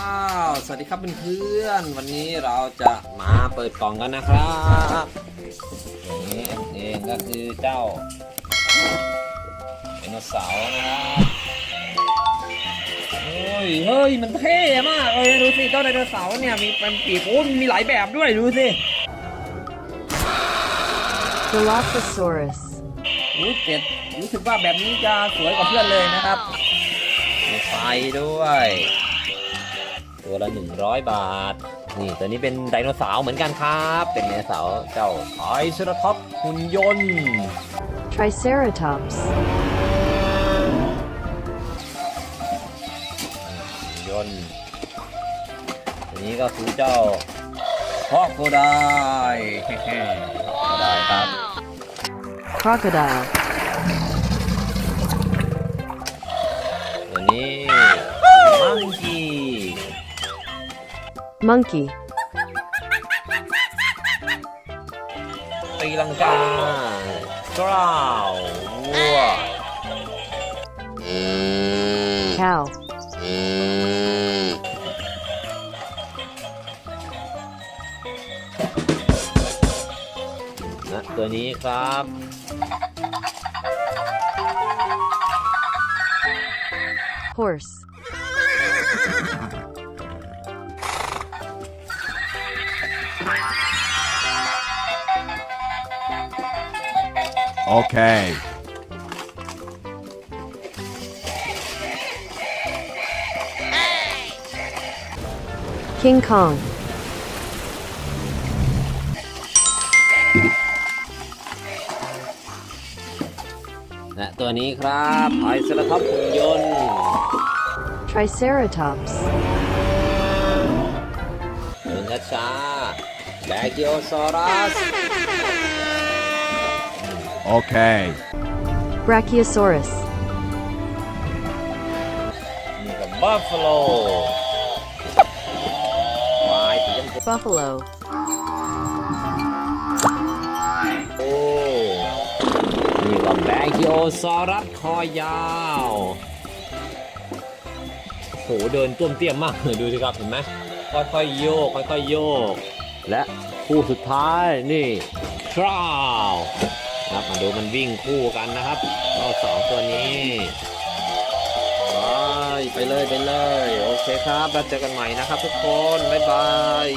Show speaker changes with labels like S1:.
S1: ว้าวสวัสดีครับเพื่อนๆวันนี้เราจะมาเปิดกล่องกันนะครับนี่เองก็คือเจ้าไดโนเสาร์นะครับเฮ้ยเฮ้ยมันเท่มากเลยดูสิเจ้าไดโนเสาร์เนี่ยมีเป็นปีกโอ้ยมีหลายแบบด้วยดูสิ
S2: Dilophosaurus.
S1: รู้เจ็ดรู้สึกว่าแบบนี้จะสวยกว่าเพื่อนเลยนะครับมีไฟด้วย ตัวละ 100 บาท นี่ตัวนี้เป็นไดโนเสาร์เหมือนกันครับ เป็นไดโนเสาร์เจ้าไทรเซราทอปส์หุ่นยนต์
S2: Triceratops.
S1: หุ่นยนต์ตัวนี้ก็คือเจ้าฮอกโกไดเฮ้ๆฮอกโกไดครับ
S2: Crocodile.
S1: ตัวนี้
S2: Monkey.
S1: ตีลังกากราววัว
S2: Cow.
S1: นะตัวนี้ครับ
S2: Horse.
S3: Okay.
S2: King Kong.
S1: และตัวนี้ครับไอซราท็อปหุ่นยนต์
S2: Triceratops.
S1: เดินช้าๆแบกิโอซอรัส
S3: Okay.
S2: Brachiosaurus.
S1: นี่กับบัฟฟาโลควายสีชมพู
S2: Buffalo.
S1: โอ้นี่กับแบกิโอซอรัสคอยาวโหเดินต้วมเตี้ยมมากเลยดูสิครับเห็นไหมค่อยๆโยกค่อยๆโยก และคู่สุดท้ายนี่ทราวครับ มาดูมันวิ่งคู่กันนะครับรอบสองตัวนี้ไปไปเลยไปเลย โอเคครับ แล้วเจอกันใหม่นะครับทุกคน บ๊ายบาย